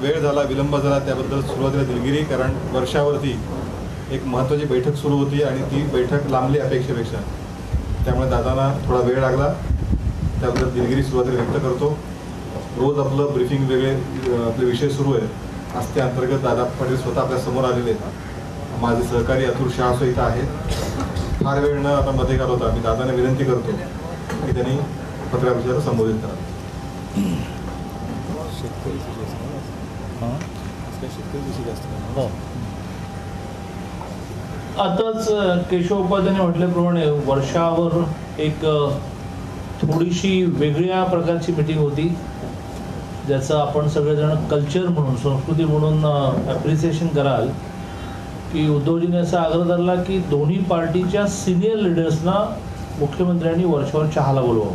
वेळ झाला विलंब झाला त्याबद्दल सुरुवातीला दिलगिरी कारण वर्षावरती एक महत्त्वाची बैठक सुरू होती आणि ती बैठक लांबली अपेक्षेपेक्षा. त्यामुळे दादांना थोडा वेळ लागला. त्याबद्दल दिलगिरी सुरुवातीला व्यक्त करतो. रोज आपलं ब्रिफिंग वेगळे आपले विषय सुरू आहे. आज त्या अंतर्गत दादा पाटील स्वतः आपल्यासमोर आलेले आहेत. माझे सहकारी अतुल शहा इथं आहेत. फार वेळ न आता मध्ये घालवता मी दादाने विनंती करतो की त्यांनी पत्रकारितेला संबोधित करा. हो. आताच केशव उपाध्याने म्हटल्याप्रमाणे वर्षावर एक थोडीशी वेगळ्या प्रकारची मिटिंग होती ज्याचं आपण सगळेजण कल्चर म्हणून संस्कृती म्हणून ॲप्रिसिएशन कराल की उद्धवजीने असा आग्रह धरला की दोन्ही पार्टीच्या सिनियर लिडर्सना मुख्यमंत्र्यांनी वर्षावर चहाला बोलवावं.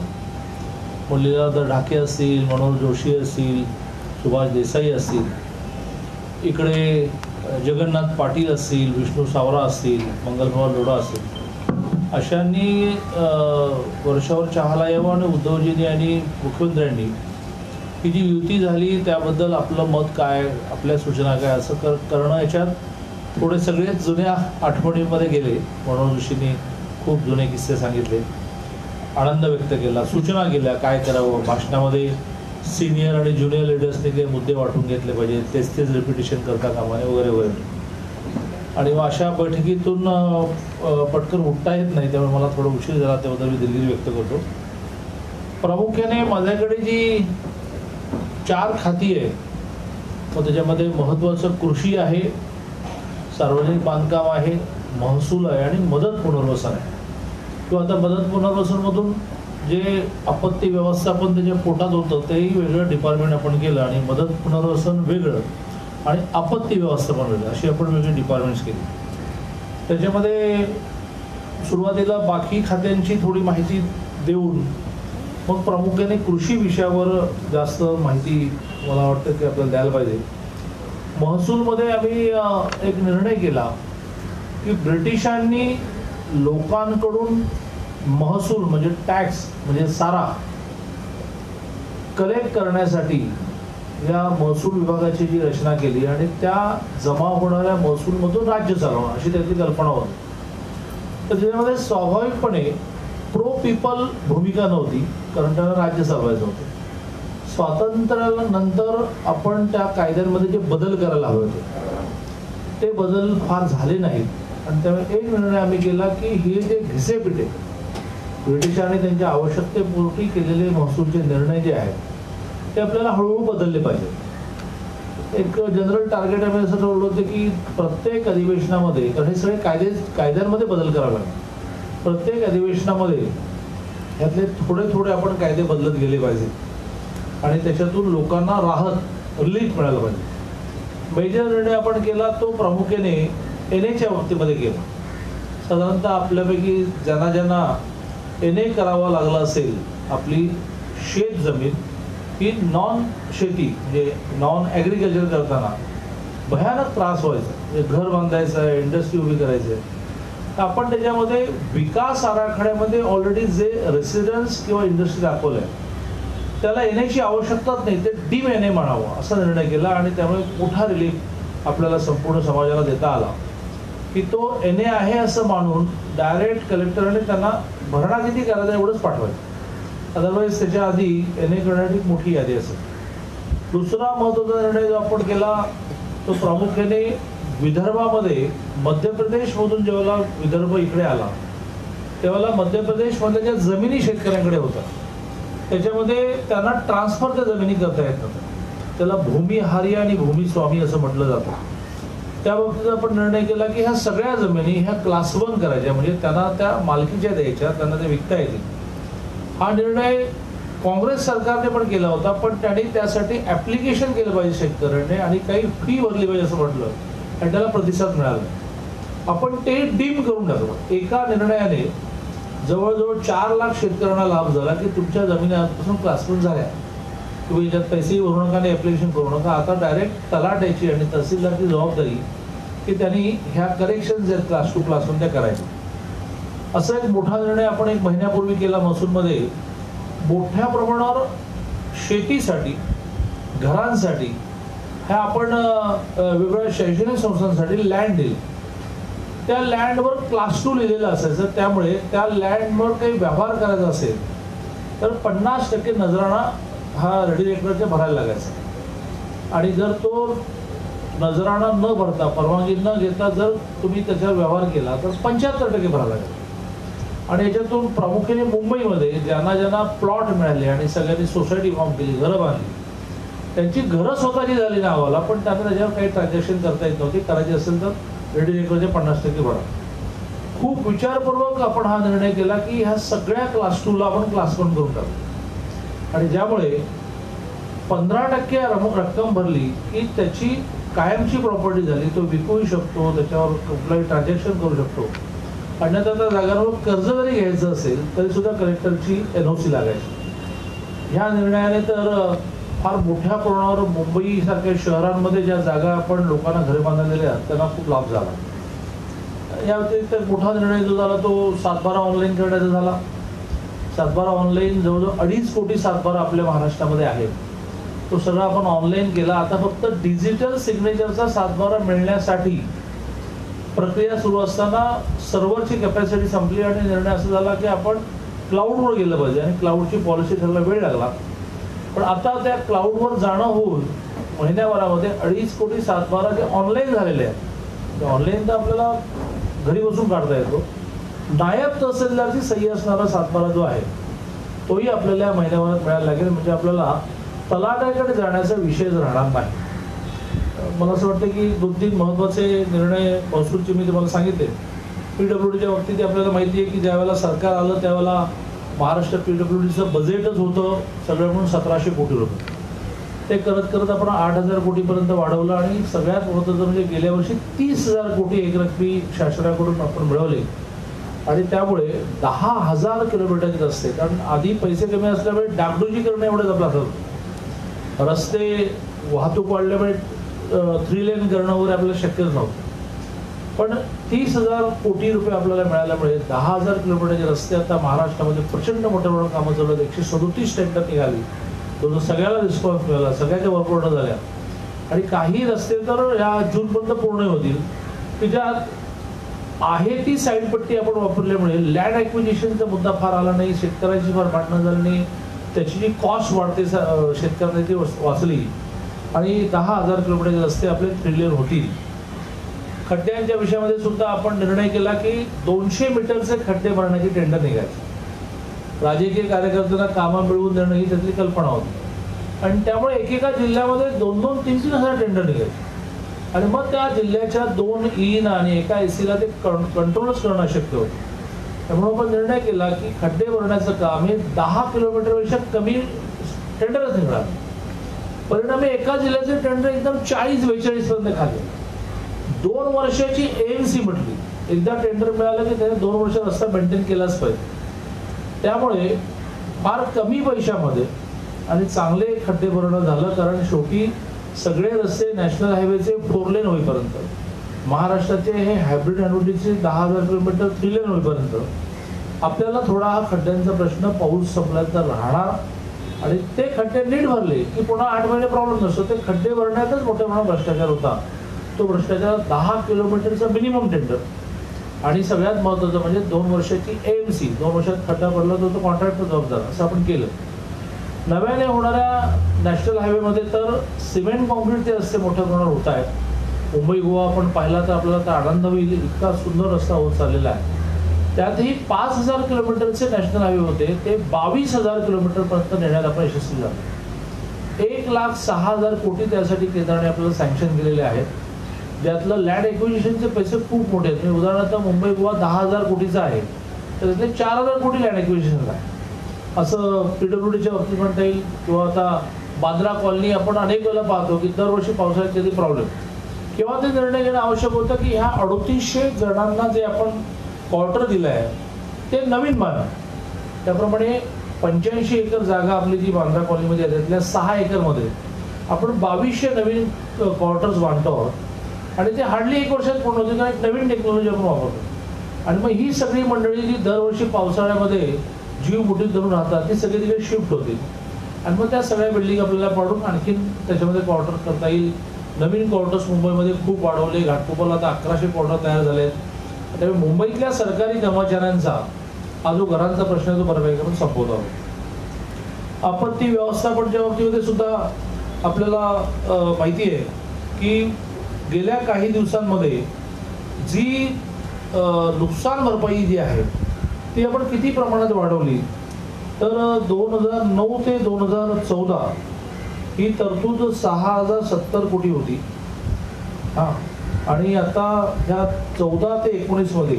मुरलीधर ढाके असतील मनोहर जोशी असतील सुभाष देसाई असतील इकडे जगन्नाथ पाटील असतील विष्णू सावरा असतील मंगलकुमार लोढा असतील अशांनी वर्षावर चहाला यावं आणि उद्धवजींनी आणि मुख्यमंत्र्यांनी ही जी युती झाली त्याबद्दल आपलं मत काय आपल्या सूचना काय असं कर करणं याच्यात थोडे सगळेच जुन्या आठवणीमध्ये गेले. मनोज जोशींनी खूप जुने किस्से सांगितले. आनंद व्यक्त केला सूचना केल्या काय करावं भाषणामध्ये सिनियर आणि ज्युनियर लिडर्सने काही मुद्दे वाटून घेतले पाहिजे तेच तेच रिपिटेशन करता कामाने वगैरे वगैरे. आणि मग अशा बैठकीतून पटकन उठता येत नाही त्यामुळे मला थोडं उशीर झाला त्याबद्दल मी दिलगिरी व्यक्त करतो. प्रामुख्याने माझ्याकडे जी चार खाती आहे मग त्याच्यामध्ये महत्त्वाचं कृषी आहे सार्वजनिक बांधकाम आहे महसूल आहे आणि मदत पुनर्वसन आहे. किंवा आता मदत पुनर्वसनमधून जे आपत्ती व्यवस्थापन त्याच्या पोटात होतं तेही वेगळं डिपार्टमेंट आपण केलं आणि मदत पुनर्वसन वेगळं आणि आपत्ती व्यवस्थापन वेगळं अशी आपण वेगळी डिपार्टमेंट्स केली. त्याच्यामध्ये सुरुवातीला बाकी खात्यांची थोडी माहिती देऊन मग प्रामुख्याने कृषी विषयावर जास्त माहिती मला वाटतं की आपल्याला द्यायला पाहिजे. महसूलमध्ये आम्ही एक निर्णय केला की ब्रिटिशांनी लोकांकडून महसूल म्हणजे टॅक्स म्हणजे सारा कलेक्ट करण्यासाठी या महसूल विभागाची जी रचना केली आणि त्या जमा होणाऱ्या महसूलमधून राज्य चालवणं अशी त्याची कल्पना होती. तर त्याच्यामध्ये स्वाभाविकपणे प्रो पीपल भूमिका नव्हती कारण त्याला राज्य चालवायचं होतं. स्वातंत्र्यानंतर आपण त्या कायद्यांमध्ये जे बदल करायला हवे होते ते बदल फार झाले नाहीत. आणि त्यामुळे एक निर्णय आम्ही केला की हे जे घिसेपिटे ब्रिटिशांनी त्यांच्या आवश्यकतेपोटी केलेले महसूलचे निर्णय जे आहेत ते आपल्याला हळूहळू बदलले पाहिजेत. एक जनरल टार्गेट आम्ही असं ठरवलं होतं की प्रत्येक अधिवेशनामध्ये कारण हे सगळे कायदे कायद्यांमध्ये बदल करावे लागतात. प्रत्येक अधिवेशनामध्ये यातले थोडे थोडे आपण कायदे बदलत गेले पाहिजे आणि त्याच्यातून लोकांना राहत रिलीफ मिळालं पाहिजे. मेजर निर्णय आपण केला तो प्रामुख्याने एन एच्या बाबतीमध्ये केला साधारणतः आपल्यापैकी ज्यांना ज्यांना एन ए करावा लागला असेल आपली शेत जमीन ही नॉन शेती म्हणजे नॉन ॲग्रिकल्चर करताना भयानक त्रास व्हायचा. म्हणजे घर बांधायचं आहे इंडस्ट्री उभी करायची आहे. तर आपण त्याच्यामध्ये विकास आराखड्यामध्ये ऑलरेडी जे रेसिडेन्स किंवा इंडस्ट्री दाखवलं आहे त्याला येण्याची आवश्यकताच नाही ते डीम एन ए म्हणावं असा निर्णय केला आणि त्यामुळे मोठा रिलीफ आपल्याला संपूर्ण समाजाला देता आला. की तो एन ए आहे असं मानून डायरेक्ट कलेक्टरने त्यांना भरणा किती करायचा एवढंच पाठवायचं. अदरवाईज त्याच्या आधी एन ए करण्याची मोठी यादी असेल. दुसरा महत्त्वाचा निर्णय जो आपण केला तो प्रामुख्याने विदर्भामध्ये मध्य प्रदेशमधून जेव्हा विदर्भ इकडे आला तेव्हा मध्य प्रदेशमधल्या ज्या जमिनी शेतकऱ्यांकडे होत्या त्याच्यामध्ये त्यांना ट्रान्सफर त्या जमिनी करता येत नव्हत्या. त्याला भूमिहारी आणि भूमिस्वामी असं म्हटलं जातं. त्या बाबतीत आपण निर्णय केला की ह्या सगळ्या जमिनी ह्या क्लास वन करायच्या. म्हणजे त्यांना त्या मालकीच्या द्यायच्या त्यांना ते विकता येतील. हा निर्णय काँग्रेस सरकारने पण केला होता पण त्यांनी त्यासाठी ॲप्लिकेशन केलं पाहिजे शेतकऱ्यांनी आणि काही फी भरली पाहिजे असं म्हटलं. आणि त्याला प्रतिसाद मिळाला. आपण ते डीम करून टाकलं. एका निर्णयाने जवळजवळ चार लाख शेतकऱ्यांना लाभ झाला की तुमच्या जमिनी आजपासून क्लासरूम झाल्या. तुम्ही याच्यात पैसेही भरू नका आणि ॲप्लिकेशन करू नका. आता डायरेक्ट तलाट्याची आणि तहसीलदारची जबाबदारी की त्यांनी ह्या करेक्शन जे आहेत क्लास टू क्लासरूम त्या करायच्या. असा एक मोठा निर्णय आपण एक महिन्यापूर्वी केला महसूलमध्ये मोठ्या प्रमाणावर शेतीसाठी घरांसाठी ह्या आपण वेगवेगळ्या शैक्षणिक संस्थांसाठी लँड दिली. त्या लँडवर क्लास टू लिहिलेलं असायचं. त्यामुळे त्या लँडवर काही व्यवहार करायचा असेल तर पन्नास टक्के नजराणा हा रेडी भरायला लागायचा. आणि जर तो नजराणा न भरता परवानगी न घेता जर तुम्ही त्याच्यावर व्यवहार केला तर पंच्याहत्तर टक्के भरायला लागेल आणि याच्यातून प्रामुख्याने मुंबईमध्ये ज्यांना ज्यांना प्लॉट मिळाले आणि सगळ्यांनी सोसायटी फॉर्म केली घरं बांधली त्यांची घरं स्वतःची झाली नावाला पण त्यांना त्याच्यावर काही ट्रान्झॅक्शन करता येत नव्हती. करायची असेल तर रेडी पन्नास टक्के भरा. खूप विचारपूर्वक आपण हा निर्णय केला की ह्या सगळ्या क्लास टूला आपण क्लास वन करून टाकू. आणि ज्यामुळे पंधरा टक्के रक्कम भरली की त्याची कायमची प्रॉपर्टी झाली तो विकूही शकतो त्याच्यावर कुठलंही ट्रान्झॅक्शन करू शकतो. अन्यथा त्या जागांवर कर्ज जरी घ्यायचं असेल तरी सुद्धा कलेक्टरची एन ओ सी लागायची. ह्या निर्णयाने तर फार मोठ्या प्रमाणावर मुंबईसारख्या शहरांमध्ये ज्या जागा आपण लोकांना घरे बांधलेल्या आहेत त्यांना खूप लाभ झाला. या व्यतिरिक्त मोठा निर्णय जो झाला तो सातबारा ऑनलाईन करण्याचा झाला. सातबारा ऑनलाईन जवळजवळ अडीच कोटी सातबारा आपल्या महाराष्ट्रामध्ये आहेत. तो सगळा आपण ऑनलाईन केला. आता फक्त डिजिटल सिग्नेचरचा सातबारा मिळण्यासाठी प्रक्रिया सुरू असताना सर्व्हरची कॅपॅसिटी संपली आणि निर्णय असा झाला की आपण क्लाउडवर गेलं पाहिजे आणि क्लाउडची पॉलिसी ठरला वेळ लागला. पण आता त्या क्लाउडवर जाणं होऊन महिन्याभरामध्ये अडीच कोटी सातबारा जे ऑनलाईन झालेले आहेत. ते ऑनलाईन तर आपल्याला घरी बसून काढता येतो. नायब तहसीलदारची सही असणारा सातबारा जो आहे तोही आपल्याला या महिन्याभरात मिळायला लागेल. म्हणजे आपल्याला तलाट्याकडे जाण्याचा विषयच राहणार नाही मला असं वाटतं की दोन तीन महत्त्वाचे निर्णय महसूलचे मी तुम्हाला सांगितले. पी डब्ल्यू डीच्या बाबतीत आपल्याला माहिती आहे की ज्यावेळेला सरकार आलं त्यावेळेला महाराष्ट्र पी डब्ल्यू डीचं बजेटच होतं सगळं म्हणून सतराशे कोटी रुपये. ते करत करत आपण आठ हजार कोटीपर्यंत वाढवलं आणि सगळ्यात महत्त्वाचं म्हणजे गेल्या वर्षी तीस हजार कोटी एकरकमी शासनाकडून आपण मिळवले. आणि त्यामुळे दहा हजार किलोमीटरचे रस्ते कारण आधी पैसे कमी असल्यामुळे डागडुजी करणं एवढंच आपला असं होतं. रस्ते वाहतूक वाढल्यामुळे थ्री लेन करणं वगैरे आपल्याला शक्यच नव्हतं. पण तीस हजार कोटी रुपये आपल्याला मिळाल्यामुळे दहा हजार किलोमीटरचे रस्ते आता महाराष्ट्रामध्ये प्रचंड मोठ्या प्रमाणात कामं चालू आहेत. एकशे सदोतीस टेंडर निघाली. तो सगळ्याला रिस्पॉन्स मिळाला सगळ्याच्या वर झाल्या. आणि काही रस्ते तर ह्या जूनपर्यंत पूर्ण होतील. की ज्यात आहे ती साईडपट्टी आपण वापरल्यामुळे लँड ॲक्विजिशनचा मुद्दा फार आला नाही शेतकऱ्यांची फार भांडणं झाली नाही त्याची जी कॉस्ट वाढते स- शेतकऱ्यांनी ती वाचली. आणि दहा हजार किलोमीटरचे रस्ते आपले ट्रिलियन होतील. खड्ड्यांच्या विषयामध्ये सुद्धा आपण निर्णय केला की दोनशे मीटरचे खड्डे भरण्याची टेंडर निघायची राजकीय कार्यकर्त्यांना कामं मिळवून देणं ही त्यातली कल्पना होती. आणि त्यामुळे एकेका जिल्ह्यामध्ये दोन दोन तीन तीन हजार टेंडर निघायचे आणि मग त्या जिल्ह्याच्या दोन ईन आणि एका एसीला ते कंट्रोलच करणं शक्य होतं. त्यामुळे आपण निर्णय केला की खड्डे भरण्याचं काम हे दहा किलोमीटरपेक्षा कमी टेंडरच निघणार. परिणामी एका जिल्ह्याचे टेंडर एकदम चाळीस बेचाळीस पर्यंत खाले. दोन वर्षाची एएमसी म्हटली. एकदा टेंडर मिळालं की त्याने दोन वर्ष रस्ता मेंटेन केलाच पाहिजे. त्यामुळे फार कमी पैशामध्ये आणि चांगले खड्डे भरणं झालं कारण शेवटी सगळे रस्ते नॅशनल हायवेचे फोर लेन होईपर्यंत महाराष्ट्राचे हे हायब्रिड अॅन्युटीचे दहा हजार किलोमीटर थ्री लेन होईपर्यंत आपल्याला थोडा हा खड्ड्यांचा प्रश्न पाऊस संपल्याचा राहणार. आणि ते खड्डे नीट भरले की पुन्हा आठ महिने प्रॉब्लेम नसतो. ते खड्डे भरण्यातच मोठ्या प्रमाणात भ्रष्टाचार होता. तो भ्रष्टाचार दहा किलोमीटरचा मिनिमम टेंडर आणि सगळ्यात महत्त्वाचं म्हणजे दोन वर्षाची एम सी दोन वर्षात खड्डा भरला तर तो कॉन्ट्रॅक्टर जबाबदार असं आपण केलं. नव्याने होणाऱ्या नॅशनल हायवेमध्ये तर सिमेंट कॉन्क्रीटचे रस्ते मोठ्या प्रमाणावर होत आहेत. मुंबई गोवा आपण पाहिला तर आपल्याला तर आनंद होईल. इतका सुंदर रस्ता होत चाललेला आहे. त्यातही पाच हजार किलोमीटरचे नॅशनल हायवे होते. ते बावीस हजार किलोमीटरपर्यंत नेण्यात आपण यशस्वी झालो. एक लाख सहा हजार कोटी त्यासाठी केंद्राने आपल्याला सँक्शन केलेले आहेत. ज्यातलं लँड एक्विजिशनचे पैसे खूप मोठे आहेत. म्हणजे उदाहरणार्थ मुंबई गोवा दहा हजार कोटीचा आहे. तर त्यातले चार हजार कोटी लँड एक्विजिशनला आहे. असं पी डब्ल्यू डीच्या बाबतीत म्हणता येईल? किंवा आता बांद्रा कॉलनी आपण अनेक वेळेला पाहतो की दरवर्षी पावसाळ्यात कधी प्रॉब्लेम किंवा ते निर्णय घेणं आवश्यक होतं की ह्या अडतीसशे जणांना जे आपण क्वार्टर दिलं आहे ते नवीन बांधा. त्याप्रमाणे पंच्याऐंशी एकर जागा आपली जी बांद्रा कॉलनीमध्ये आहे त्यातल्या सहा एकरमध्ये आपण बावीसशे नवीन क्वार्टर्स बांधतो आहोत. आणि ते हार्डली एक वर्षात पूर्ण होते कारण एक नवीन टेक्नॉलॉजी आपण वापरतो. आणि मग ही सगळी मंडळी जी दरवर्षी पावसाळ्यामध्ये जीव मुठीत धरून राहतात ती सगळी तिकडे शिफ्ट होतील. आणि मग त्या सगळ्या बिल्डिंग आपल्याला पाडून आणखीन त्याच्यामध्ये क्वार्टर करता येईल. नवीन क्वार्टर्स मुंबईमध्ये खूप वाढवले. घाटकोपरला आता अकराशे क्वार्टर तयार झाले आहेत त्यामुळे मुंबईतल्या सरकारी कर्मचाऱ्यांचा हा जो घरांचा प्रश्न आहे तो बऱ्यापैकी आपण संपवत आहोत आपत्ती व्यवस्थापनच्या बाबतीमध्ये सुद्धा आपल्याला माहिती आहे की गेल्या काही दिवसांमध्ये जी नुकसान भरपाई जी आहे ती आपण किती प्रमाणात वाढवली? तर दोन हजार नऊ ते दोन हजार चौदा ही तरतूद सहा हजार सत्तर कोटी होती. हां. आणि आता ह्या चौदा ते एकोणीसमध्ये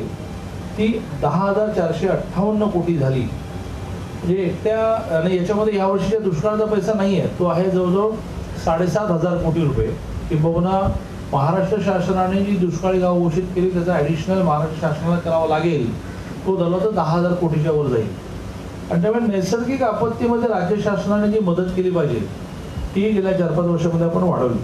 ती दहा हजार चारशे अठ्ठावन्न कोटी झाली. म्हणजे एकट्या आणि याच्यामध्ये या वर्षीच्या दुष्काळाचा पैसा नाही आहे तो आहे जवळजवळ साडेसात हजार कोटी रुपये. किंबहुना महाराष्ट्र शासनाने जी दुष्काळी गाव घोषित केली त्याचा ॲडिशनल महाराष्ट्र शासनाला करावं लागेल तो झाला तर दहा हजार कोटीच्या वर जाईल. आणि त्यामुळे नैसर्गिक आपत्तीमध्ये राज्य शासनाने जी मदत केली पाहिजे ती गेल्या चार पाच वर्षामध्ये आपण वाढवली.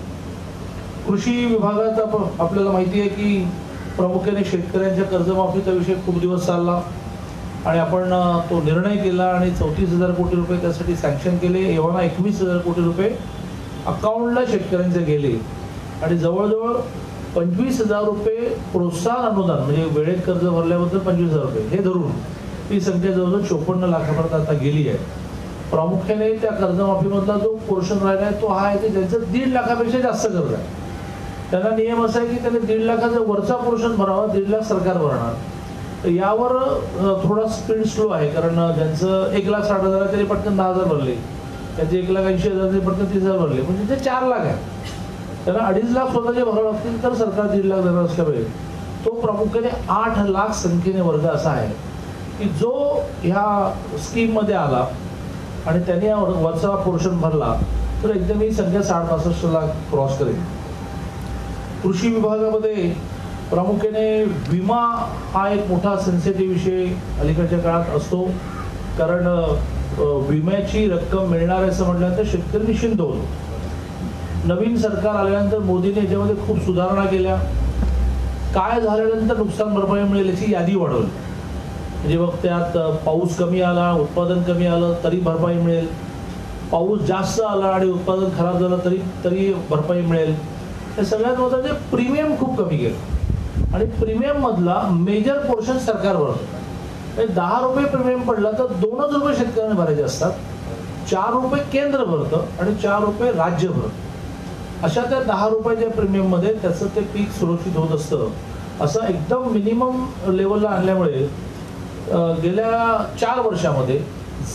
कृषी विभागात आप- आपल्याला माहिती आहे की प्रामुख्याने शेतकऱ्यांच्या कर्जमाफीचा विषय खूप दिवस चालला. आणि आपण तो निर्णय केला आणि चौतीस हजार कोटी रुपये त्यासाठी सँक्शन केले. एव्हाना एकवीस हजार कोटी रुपये अकाउंटला शेतकऱ्यांचे गेले. आणि जवळजवळ पंचवीस हजार रुपये प्रोत्साहन अनुदान म्हणजे वेळेत कर्ज भरल्याबद्दल पंचवीस हजार रुपये हे धरून ही संख्या जवळजवळ चोपन्न लाखापर्यंत आता गेली आहे. प्रामुख्याने त्या कर्जमाफीमधला जो पोर्शन राहिला आहे तो हा आहे की ज्यांचं दीड लाखापेक्षा जास्त कर्ज आहे. त्यांना नियम असा आहे की त्यांनी दीड लाखाचा वरचा पोर्शन भरावा दीड लाख सरकार भरणार. तर यावर थोडा स्पीड स्लो आहे कारण ज्यांचं एक लाख साठ हजार आहे तरी पटकन दहा हजार भरले त्याचे एक लाख ऐंशी हजार तरी पटकन तीस हजार भरले म्हणजे ते चार लाख आहे. त्यांना अडीच लाख स्वतःचे भरावे लागतील तर सरकार दीड लाख देणार असल्यामुळे. तो प्रामुख्याने आठ लाख संख्येने वर्ग असा आहे की जो ह्या स्कीममध्ये आला आणि त्याने या वरचा पोर्शन भरला तर एकदम ही संख्या साठ पासष्ट लाख क्रॉस करेल. कृषी विभागामध्ये प्रामुख्याने विमा हा एक मोठा सेन्सिटिव्ह विषय अलीकडच्या काळात असतो. कारण विम्याची रक्कम मिळणार आहे असं म्हटल्यानंतर शेतकरी निश्चिंत होतो. नवीन सरकार आल्यानंतर मोदीने याच्यामध्ये खूप सुधारणा केल्या. काय झाल्यानंतर नुकसान भरपाई मिळेल याची यादी वाढवली. म्हणजे मग त्यात पाऊस कमी आला उत्पादन कमी आलं तरी भरपाई मिळेल. पाऊस जास्त आला आणि उत्पादन खराब झालं तरी तरी भरपाई मिळेल. हे सगळ्यात महत्त्वाचे म्हणजे प्रीमियम खूप कमी गेलं आणि प्रीमियममधला मेजर पोर्शन सरकार भरतं म्हणजे दहा रुपये प्रीमियम पडला तर दोनच रुपये शेतकऱ्यांना भरायचे असतात. चार रुपये केंद्र भरतं आणि चार रुपये राज्य भरतं. अशा त्या दहा रुपयाच्या प्रीमियममध्ये त्याचं ते पीक सुरक्षित होत असतं. असं एकदम मिनिमम लेवलला आणल्यामुळे गेल्या चार वर्षामध्ये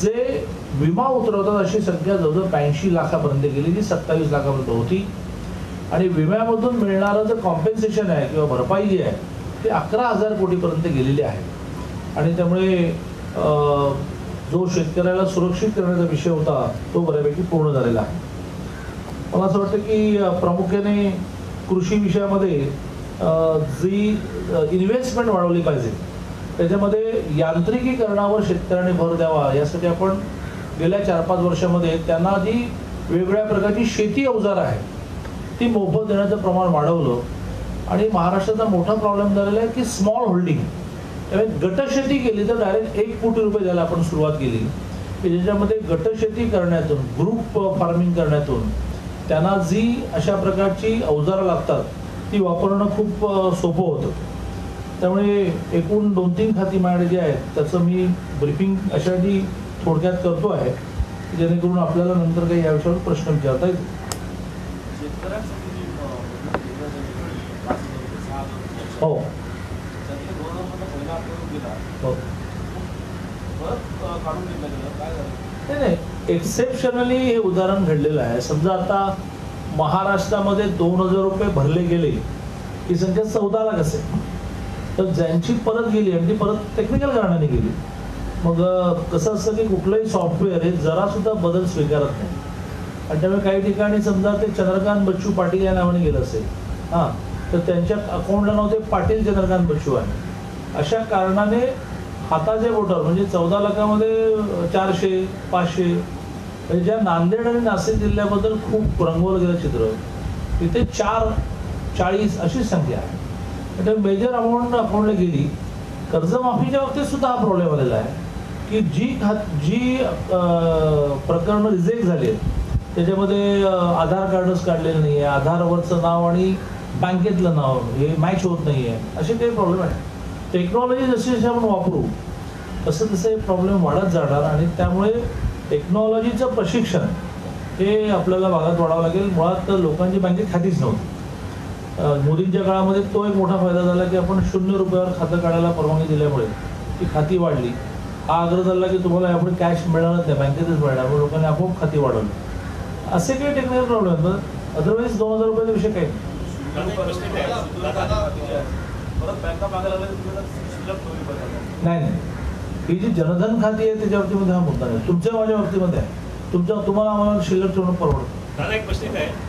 जे विमा उतरवतात अशी संख्या जवळजवळ ब्याऐंशी लाखापर्यंत गेली जी सत्तावीस लाखापर्यंत होती. आणि विम्यामधून मिळणारं जे कॉम्पेन्सेशन आहे किंवा भरपाई जी आहे ती अकरा हजार कोटीपर्यंत गेलेली आहे. आणि त्यामुळे जो शेतकऱ्याला सुरक्षित करण्याचा विषय होता तो बऱ्यापैकी पूर्ण झालेला आहे. मला असं वाटतं की प्रामुख्याने कृषी विषयामध्ये जी इन्व्हेस्टमेंट वाढवली पाहिजे त्याच्यामध्ये यांत्रिकीकरणावर शेतकऱ्यांनी भर द्यावा यासाठी आपण गेल्या चार पाच वर्षामध्ये त्यांना जी वेगवेगळ्या प्रकारची शेती अवजार आहे ती मोफत देण्याचं प्रमाण वाढवलं. आणि महाराष्ट्राचा मोठा प्रॉब्लेम झालेला आहे की स्मॉल होल्डिंग त्यामुळे गटशेती केली तर डायरेक्ट एक कोटी रुपये द्यायला आपण सुरुवात केली. की ज्याच्यामध्ये गटशेती करण्यातून ग्रुप फार्मिंग करण्यातून त्यांना जी अशा प्रकारची अवजारं लागतात ती वापरणं खूप सोपं होतं. त्यामुळे एकूण दोन तीन खाती माझ्याकडे जी आहेत त्याचं मी ब्रिफिंग अशा जी थोडक्यात करतो आहे जेणेकरून आपल्याला नंतर काही या विषयावर प्रश्न विचारता येतील. हो. हो. झालं नाही नाही. एक्सेप्शनली हे उदाहरण घडलेलं आहे. समजा आता महाराष्ट्रामध्ये दोन हजार रुपये भरले गेले ही संख्या चौदा लाख असेल. तर ज्यांची परत गेली आणि ती परत टेक्निकल कारणाने गेली मग कसं असतं की कुठलंही सॉफ्टवेअर हे जरासुद्धा बदल स्वीकारत नाही. आणि त्यामुळे काही ठिकाणी समजा ते चंद्रकांत बच्चू पाटील या नावाने गेलं असेल हां तर त्यांच्या अकाउंटला नाव ते पाटील चंद्रकांत बच्चू आहे. अशा कारणाने हाताचे बोटावर म्हणजे चौदा लाखामध्ये चारशे पाचशे म्हणजे ज्या नांदेड आणि नाशिक जिल्ह्याबद्दल खूप रंगवलं गेलं चित्र तिथे चार चाळीस अशी संख्या आहे. म्हणजे मेजर अमाऊंट अकाउंटला गेली कर्जमाफीच्या बाबतीत सुद्धा हा प्रॉब्लेम आलेला आहे. की जी खात जी प्रकरणं रिजेक्ट झाली आहेत त्याच्यामध्ये आधार कार्डच काढलेलं नाही आहे आधारवरचं नाव आणि बँकेतलं नाव हे मॅच होत नाही आहे असे काही प्रॉब्लेम आहे टेक्नॉलॉजी जशी जशी आपण वापरू तसं तसे प्रॉब्लेम वाढत जाणार आणि त्यामुळे टेक्नॉलॉजीचं प्रशिक्षण हे आपल्याला भागात वाढावं लागेल. मुळात लोकांची बँकेत खातीच नव्हती. मोदींच्या काळामध्ये तो एक मोठा फायदा झाला की आपण शून्य रुपयावर खातं काढायला परवानगी दिल्यामुळे ती खाती वाढली. हा आग्रह झाला की तुम्हाला यापुढे कॅश मिळणारच नाही बँकेतच मिळणार म्हणून लोकांनी आपोआप खाती वाढवली. असे काही टेक्निकल प्रॉब्लेम अदरवाईज दोन हजार रुपयाचा विषय काही नाही नाही. ही जी जनधन खाती आहे त्याच्या बाबतीमध्ये हा मुद्दा नाही. तुमच्या माझ्या बाबतीमध्ये आहे. तुमच्या तुम्हाला आम्हाला शिल्लक ठेवणं परवडतं. दादा एक प्रश्न काय आहे?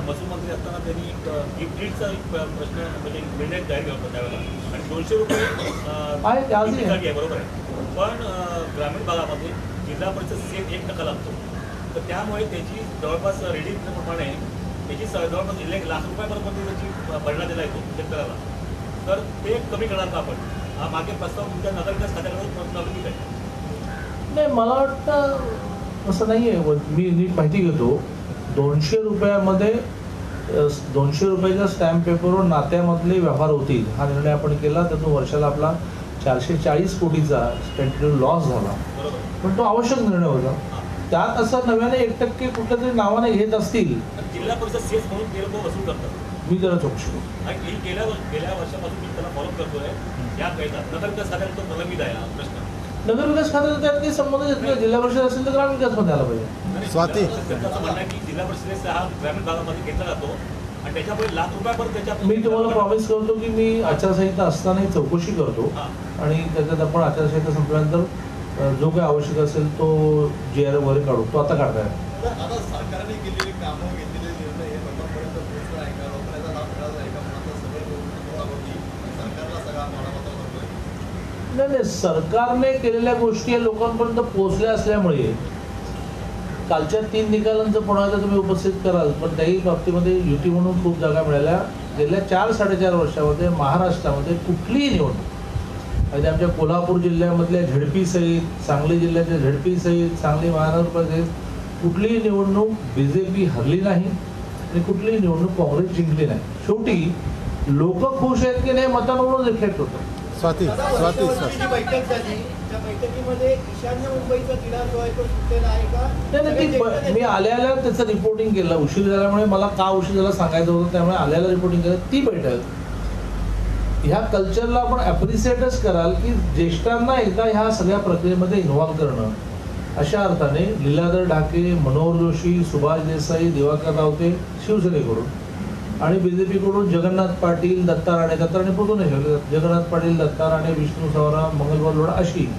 महसूल मंत्री असताना त्यांनी एक गिफ्ट डीडचा एक प- प्रश्न म्हणजे एक निर्णय जाहीर केला होता त्यावेळेला. आणि दोनशे रुपये आहे, आहे. आहे बरोबर आहे. पण ग्रामीण भागामध्ये जिल्हा परिषद सेट एक टक्का लागतो. तर त्यामुळे त्याची जवळपास रेडीप्रमाणे त्याची जवळपास एक लाख रुपयापर्यंत त्याची भरणा दिला येतो शेतकऱ्याला. तर ते कमी करणार का आपण? मागे प्रस्ताव तुमच्या नगरविकास खात्याकडे नगरविक आहे नाही मला वाटतं असं नाही आहे मी नीट माहिती घेतो. दोनशे रुपयामध्ये दोनशे रुपयाच्या स्टॅम्प पेपरवर नात्यामधले व्यवहार होतील. हा निर्णय आपण केला त्यातून वर्षाला आपला चारशे चाळीस कोटीचा स्टेंटिव्ह लॉस झाला. पण तो आवश्यक निर्णय होता. त्यात असं नव्याने एक टक्के कुठल्या तरी नावाने घेत असतील. तर जिल्हा परिषद सेस म्हणून ते वसूल करतात. मी जरा चौकशी ही गेल्या गेल्या वर्षापासून मी त्याला फॉलो करतोय. या कैदा नगरविकास खात्याला तो प्रलंबित आहे हा प्रश्न. नगरविकास खात्याचा त्यात काही संबंध येत नाही. जिल्हा परिषद असेल तर ग्रामविकासमध्ये आला पाहिजे. स्वाती. म्हणणं की जिल्हा परिषदेचा हा ग्रामीण भागामध्ये घेतला जातो. आणि लाख रुपयापर्यंत त्याच्या मी तुम्हाला प्रॉमिस करतो की मी आचारसंहिता असतानाही चौकशी करतो. आणि त्याच्यात आपण आचारसंहिता संपल्यानंतर जो काही आवश्यक असेल तो जे आर वगैरे काढू. तो आता काढताय. आता सरकारने केलेली कामं घेतलेले निर्णय हे लोकांपर्यंत पोहोचला आहे का लोकांना लाभ मिळाला आहे का म्हणून आता सगळे लोक होती सरकारला सगळा मालामात्र करतोय नाही सरकारने केलेल्या गोष्टी या लोकांपर्यंत पोहोचल्या असल्यामुळे कालच्या तीन निकालांचं पुन्हा तुम्ही उपस्थित कराल पण त्याही बाबतीमध्ये युती म्हणून खूप जागा मिळाल्या. गेल्या चार साडेचार वर्षामध्ये महाराष्ट्रामध्ये कुठलीही निवडणूक म्हणजे आमच्या कोल्हापूर जिल्ह्यामधल्या झडपीसहित सांगली जिल्ह्याच्या झडपीसहित सांगली महानगरपालिकेत कुठलीही निवडणूक बी जे पी हरली नाही आणि कुठलीही निवडणूक काँग्रेस जिंकली नाही. शेवटी लोक खुश आहेत की नाही मतांवरून रिफ्लेक्ट होतं. स्वाती स्वाती स्वाती. बैठक झाली त्या बैठकीमध्ये ईशान्य मुंबईचा तिढा जो आहे तो सुटलेला आहे का? नाही नाही मी आल्या आल्या त्याचं रिपोर्टिंग केलं. उशीर झाल्यामुळे मला का उशीर झाला सांगायचं होतं त्यामुळे आल्याला रिपोर्टिंग केलं. ती बैठक. ह्या कल्चरला आपण ॲप्रिशिएटच कराल की ज्येष्ठांना एकदा ह्या सगळ्या प्रक्रियेमध्ये इन्व्हॉल्व करणं. अशा अर्थाने लीलाधर ढाके मनोहर जोशी सुभाष देसाई दिवाकर रावते शिवसेनेकडून. आणि बी जे पीकडून जगन्नाथ पाटील दत्ता राणे दत्ता राणे पुढून ठेवले जगन्नाथ पाटील दत्ता राणे विष्णू सावरा मंगलवार लोढा अशी.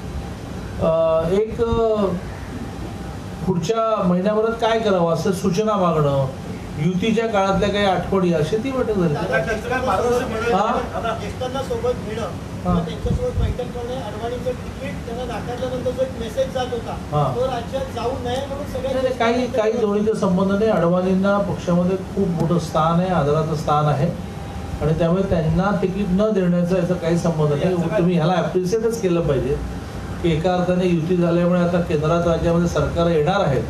अं, एक पुढच्या महिन्याभरात काय करावं असं सूचना मागणं युतीच्या काळातल्या काही आठवणी अशी ती बैठक झाली दादा, ज्येष्ठांना मार्गदर्शन? दादा, ज्येष्ठांना सोबत घेणं. किंवा त्यांच्यासोबत बैठक करणे अडवाणीचं तिकीट त्यांना नाकारल्यानंतर जो एक मेसेज जात. होता. तो राज्यात जाऊ नये म्हणून सगळ्या नाही, नाही, काही काही जोडीचा संबंध नाही. अडवाणींना पक्षामध्ये खूप मोठं स्थान आहे आदराचं स्थान आहे. आणि त्यामुळे त्यांना तिकीट न देण्याचा याचा काही संबंध नाही. तुम्ही ह्याला ॲप्रिशिएटच केलं पाहिजे की एका अर्थाने युती झाल्यामुळे आता केंद्रात राज्यामध्ये सरकार येणार आहेत.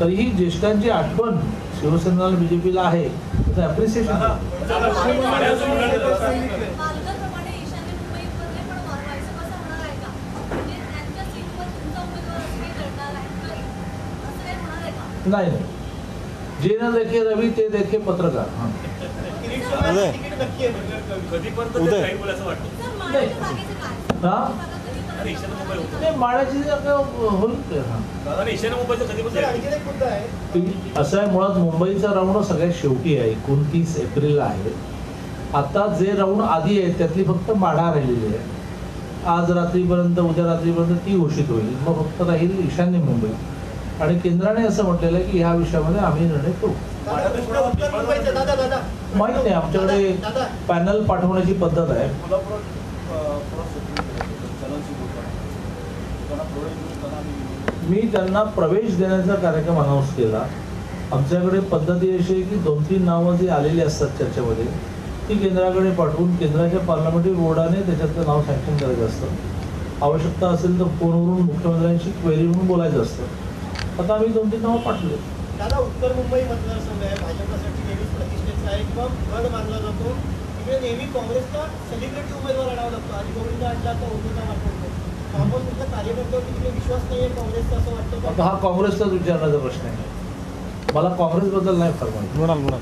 तरीही ज्येष्ठांची आठवण शिवसेनेला बीजेपीला आहे त्याचं ॲप्रिसिएशन पालघरप्रमाणे ईशान्य मुंबईमध्ये पण व्हायचं कसं होणार आहे का? म्हणजे नाही नाही. जे न देखे रवी ते देखे पत्रकार. हां. आहे असं नाही माळ्याची होईल ते, हां आहे असं आहे मुळात मुंबईचा राऊंड सगळ्यात शेवटी आहे एकोणतीस एप्रिलला आहे. आता जे राऊंड आधी आहेत त्यातली फक्त माढा राहिलेली आहे. आज रात्रीपर्यंत उद्या रात्रीपर्यंत ती घोषित होईल. मग फक्त राहील ईशान्य मुंबई. आणि केंद्राने असं म्हटलेलं आहे की ह्या विषयामध्ये आम्ही निर्णय करू. माहीत नाही आमच्याकडे पॅनल पाठवण्याची पद्धत आहे. मी त्यांना प्रवेश देण्याचा कार्यक्रम अनाऊन्स केला. आमच्याकडे पद्धती अशी आहे की दोन तीन नावं जी आलेली असतात चर्चेमध्ये ती केंद्राकडे पाठवून केंद्राच्या पार्लमेंटरी बोर्डाने त्याच्यातलं नाव सँक्शन करायचं असतं. आवश्यकता असेल तर फोनवरून मुख्यमंत्र्यांशी क्वेरी म्हणून बोलायचं असतं. आता आम्ही दोन तीन नावं पाठवले. दादा उत्तर मुंबई मतदारसंघ आहे. भाजपासाठी नेहमीच प्रतिष्ठेचा आहे. किंवा गड मानला जातो. तिकडे नेहमी काँग्रेसला सेलिब्रिटी उमेदवार आणावा लागतो आधी गोविंद आणला तर आता का? हा काँग्रेसचाच विचारण्याचा प्रश्न आहे. मला काँग्रेसबद्दल नाही फार माहिती. म्हणाल म्हणाल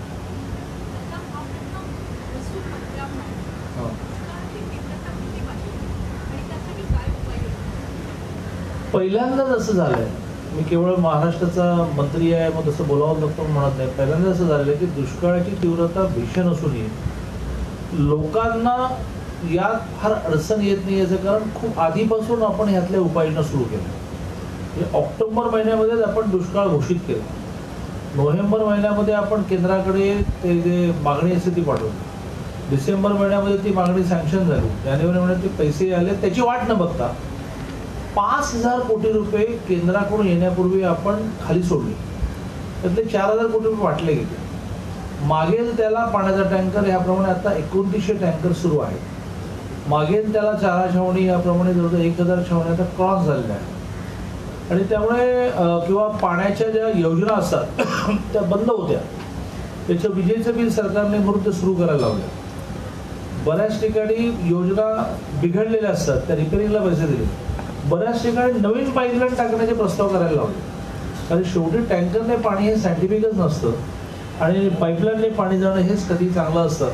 पहिल्यांदाच असं झालंय. मी केवळ महाराष्ट्राचा मंत्री आहे मग तसं बोलावं लागतं म्हणत नाही. पहिल्यांदा असं झालेलं आहे की दुष्काळाची तीव्रता भीषण असूनही लोकांना यात फार अडचण येत नाही याचं कारण खूप आधीपासून आपण ह्यातल्या उपाययोजना सुरू केल्या. म्हणजे ऑक्टोबर महिन्यामध्येच आपण दुष्काळ घोषित केला. नोव्हेंबर महिन्यामध्ये आपण केंद्राकडे ते जे मागणी असते ती पाठवली. डिसेंबर महिन्यामध्ये ती मागणी सँक्शन झाली. जानेवारी महिन्यात ते पैसे आले त्याची वाट न बघता पाच हजार कोटी रुपये केंद्राकडून येण्यापूर्वी आपण खाली सोडले. त्यातले चार हजार कोटी रुपये वाटले गेले. मागेल त्याला पाण्याचा टँकर ह्याप्रमाणे आता एकोणतीसशे टँकर सुरू आहेत. मागेल त्याला चारा छावणी याप्रमाणे जवळजवळ एक हजार छावण्या आता क्रॉस झालेल्या आहेत. आणि त्यामुळे किंवा पाण्याच्या ज्या योजना असतात त्या बंद होत्या. त्याचं विजेचं बिल सरकारने म्हणून सुरू करायला लावलं बऱ्याच ठिकाणी योजना बिघडलेल्या असतात त्या रिपेरिंगला पैसे दिले. बऱ्याच ठिकाणी नवीन पाईपलाईन टाकण्याचे प्रस्ताव करायला लावले. कारण शेवटी टँकरने पाणी हे सायंटिफिकच नसतं. आणि पाईपलाईनने पाणी जाणं हेच कधी चांगलं असतं.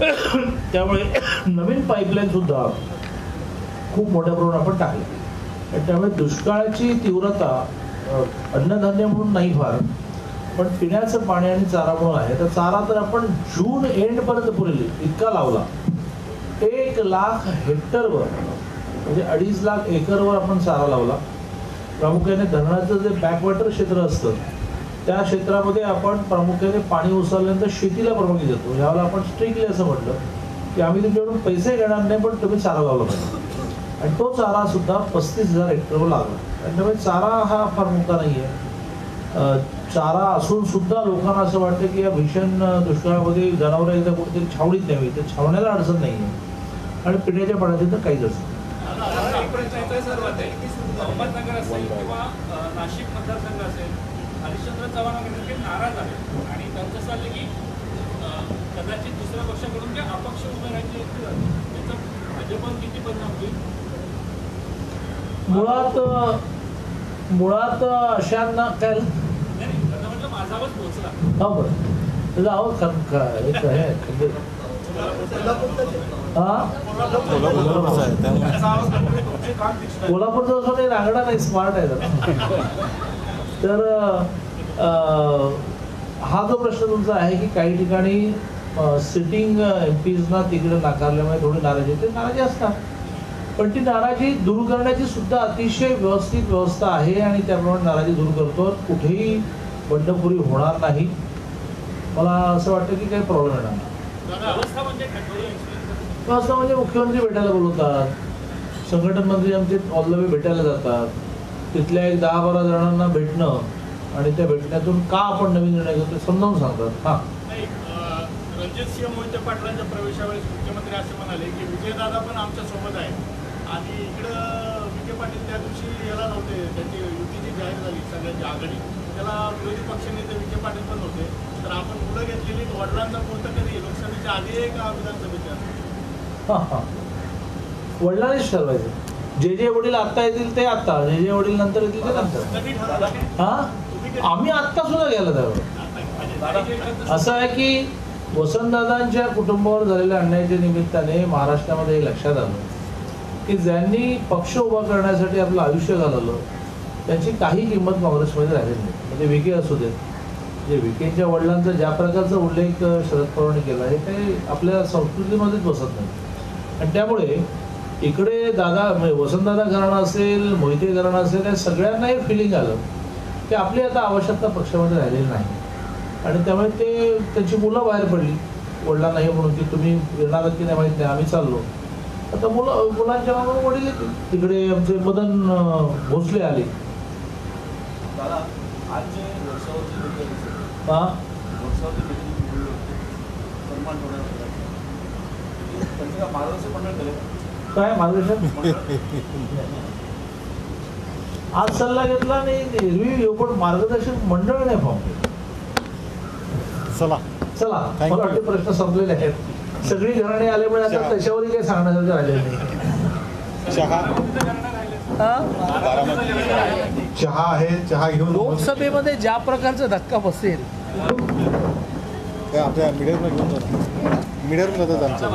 त्यामुळे नवीन पाईपलाईन सुद्धा खूप मोठ्या प्रमाणात आपण टाकली. आणि त्यामुळे दुष्काळाची तीव्रता अन्नधान्य म्हणून नाही फार पण पिण्याचं पाणी आणि चारा म्हणून आहे. तर चारा तर आपण जून एंडपर्यंत पुरेल इतका लावला. एक लाख हेक्टरवर म्हणजे अडीच लाख एकरवर आपण चारा लावला. प्रामुख्याने धरणाचं जे बॅकवॉटर क्षेत्र असतं त्या क्षेत्रामध्ये आपण प्रामुख्याने पाणी उचलल्यानंतर शेतीला परवानगी देतो. यावेळेला आपण स्ट्रिक्टली असं म्हटलं की आम्ही तुमच्याकडून पैसे घेणार नाही पण तुम्ही चारा लावला पाहिजे. आणि तो चारा सुद्धा पस्तीस हजार हेक्टरवर लागला. आणि त्यामुळे चारा हा फार मोठा नाही आहे चारा असून सुद्धा लोकांना असं वाटतं की या भीषण दुष्काळामध्ये जनावरं एकदा कुठेतरी छावणीत न्यावी तर छावण्याला अडचण नाही आहे आणि पिण्याच्या पाण्याची तर काहीच अडचण नाशिक मतदारसंघ असेल हरिश्चंद्र चव्हाण वगैरे ते नाराज आहेत. आणि त्यांचं असं आलं की कदाचित दुसऱ्या पक्षाकडून जे अपक्ष युती झाली त्याचा भाजपवर किती परिणाम होईल? मुळात मुळात अशांना काय? नाही त्यांना म्हटलं माझा आवाज हा बरं. त्याचा आवाज कोल्हापूरचं असं नाही रांगडा नाही स्मार्ट आहे तर हा जो प्रश्न तुमचा आहे की काही ठिकाणी सिटिंग एम पीजना तिकडे नाकारल्यामुळे थोडी नाराजी आहे. ते नाराजी असतात. पण ती नाराजी दूर करण्याची सुद्धा अतिशय व्यवस्थित व्यवस्था आहे आणि त्याप्रमाणे नाराजी दूर करतो. कुठेही बंडखोरी होणार नाही. मला असं वाटतं की काही प्रॉब्लेम येणार नाही. व्यवस्था म्हणजे. व्यवस्था म्हणजे मुख्यमंत्री भेटायला बोलवतात. संघटन मंत्री आमचे ऑल द वे भेटायला जातात. तिथल्या एक दहा बारा जणांना भेटणं आणि त्या भेटण्यातून का आपण नवीन निर्णय घेतो ते समजावून सांगतात. हां. नाही अं, रणजितसिंह मोहिते पाटलांच्या प्रवेशावेळेस मुख्यमंत्री असे म्हणाले की विजयदादा पण आमच्यासोबत आहेत. आणि इकडं विखे पाटील त्या दिवशी याला नव्हते. त्यांची युतीची जाहीर झाली सगळ्यांची आघाडी. त्याला विरोधी पक्षनेते विखे पाटील पण होते तर आपण मुलं घेतलेली वडिलांचा पोतं कधी? लोकसभेच्या आधी आहे का विधानसभेच्या. हां हां. वडिलांनीच ठरवायचं. जे जे वडील आत्ता येतील ते आत्ता जे जे वडील नंतर येतील ते नंतर. हा? हां आम्ही आत्ता सुद्धा गेला त्यावर. असं आहे की वसंतदादांच्या कुटुंबावर झालेल्या अन्यायाच्या निमित्ताने महाराष्ट्रामध्ये हे लक्षात आलं की ज्यांनी पक्ष उभा करण्यासाठी आपलं आयुष्य घालवलं त्यांची काही किंमत काँग्रेसमध्ये राहिली नाही. म्हणजे विखे असू देत. जे विखेंच्या वडिलांचा ज्या प्रकारचा उल्लेख शरद पवारांनी केला हे काही आपल्या संस्कृतीमध्येच बसत नाही. आणि त्यामुळे इकडे दादा म्हणजे वसंतदादा घराणं असेल मोहिते घराणं असेल या सगळ्यांना हे फिलिंग आलं. की आपली आता आवश्यकता पक्षामध्ये राहिलेली नाही. आणि त्यामुळे ते त्यांची मुलं बाहेर पडली. वडिलांना हे म्हणून की तुम्ही येणार की नाही माहीत नाही आम्ही चाललो. आता मुलं मुलांच्या मागून वडील तिकडे आमचे मदन भोसले आले. हा? मंडळ काय मार्गदर्शन? आज सल्ला घेतला आणि पण मार्गदर्शक मंडळ नाही फॉर्म चला. चला. मला. वाटते प्रश्न संपलेले आहेत. सगळी घराणे आल्यामुळे आता चहा. त्याच्यावरही काही सांगण्यासारखं राहिलेलं नाही. चहा. चहा आहे. चहा घेऊन लोकसभेमध्ये ज्या प्रकारचा धक्का बसेल. आपल्या मीडियम घेऊन जातात आमचं